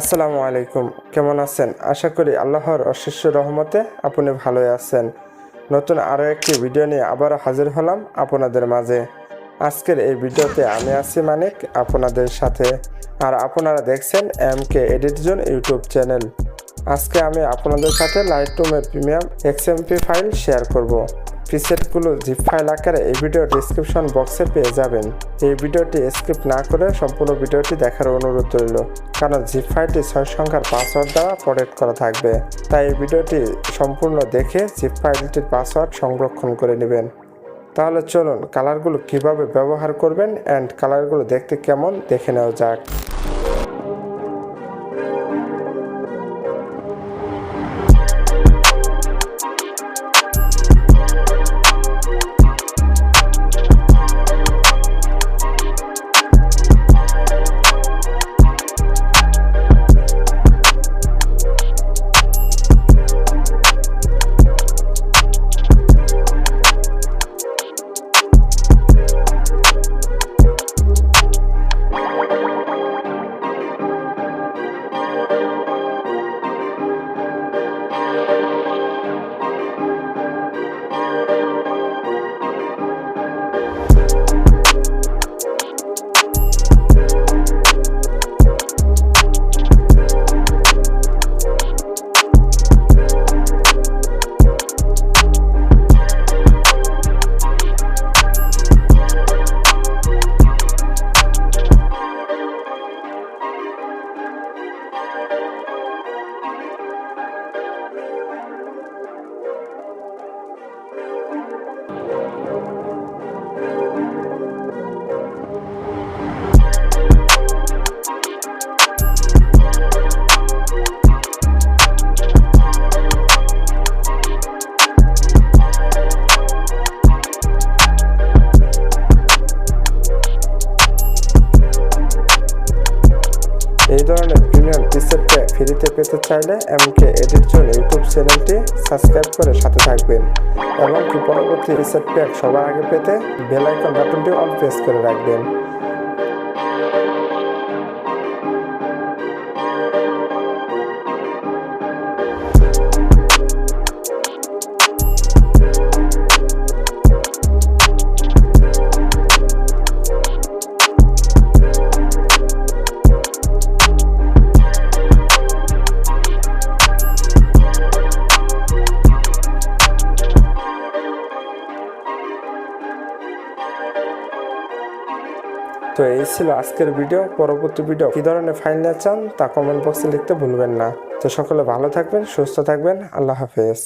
আসসালামু আলাইকুম। কেমন আছেন? আশা করি আল্লাহর অশিষ্য রহমতে আপনি ভালোই আছেন। নতুন আরও একটি ভিডিও নিয়ে আবারও হাজির হলাম আপনাদের মাঝে। আজকের এই ভিডিওতে আমি আছি মানিক, আপনাদের সাথে। আর আপনারা দেখছেন M K edit zone YouTube channel. আজকে আমি আপনাদের সাথে লাইট রুমের প্রিমিয়াম এক্সএমপি ফাইল শেয়ার করব। প্রিসেটগুলো জিপ ফাইল আকারে এই ভিডিও ডিসক্রিপশন বক্সে পেয়ে যাবেন। এই ভিডিওটি স্কিপ না করে সম্পূর্ণ ভিডিওটি দেখার অনুরোধ রইল। কারণ জিপ ফাইলটি ছয় সংখ্যার পাসওয়ার্ড দ্বারা প্রোটেক্ট করা থাকবে, তাই এই ভিডিওটি সম্পূর্ণ দেখে জিপ ফাইলটির পাসওয়ার্ড সংরক্ষণ করে নেবেন। তাহলে চলুন কালারগুলো কীভাবে ব্যবহার করবেন অ্যান্ড কালারগুলো দেখতে কেমন, দেখে নেওয়া যাক। এই ধরনের প্রিমিয়াম প্যাক ফ্রিতে পেতে চাইলে এমনকি এডিট জোন ইউটিউব চ্যানেলটি সাবস্ক্রাইব করে সাথে থাকবেন। এবং কি পরবর্তী প্রিসেট প্যাক সবার আগে পেতে বেল আইকন বাটনটি অন প্রেস করে রাখবেন। তো এই ছিল আজকের ভিডিও পরবর্তী ভিডিও কি ধরনের ফাইল নিয়ে চান তা কমেন্ট বক্সে লিখতে ভুলবেন না। তো সকলে ভালো থাকবেন, সুস্থ থাকবেন, আল্লাহ হাফেজ।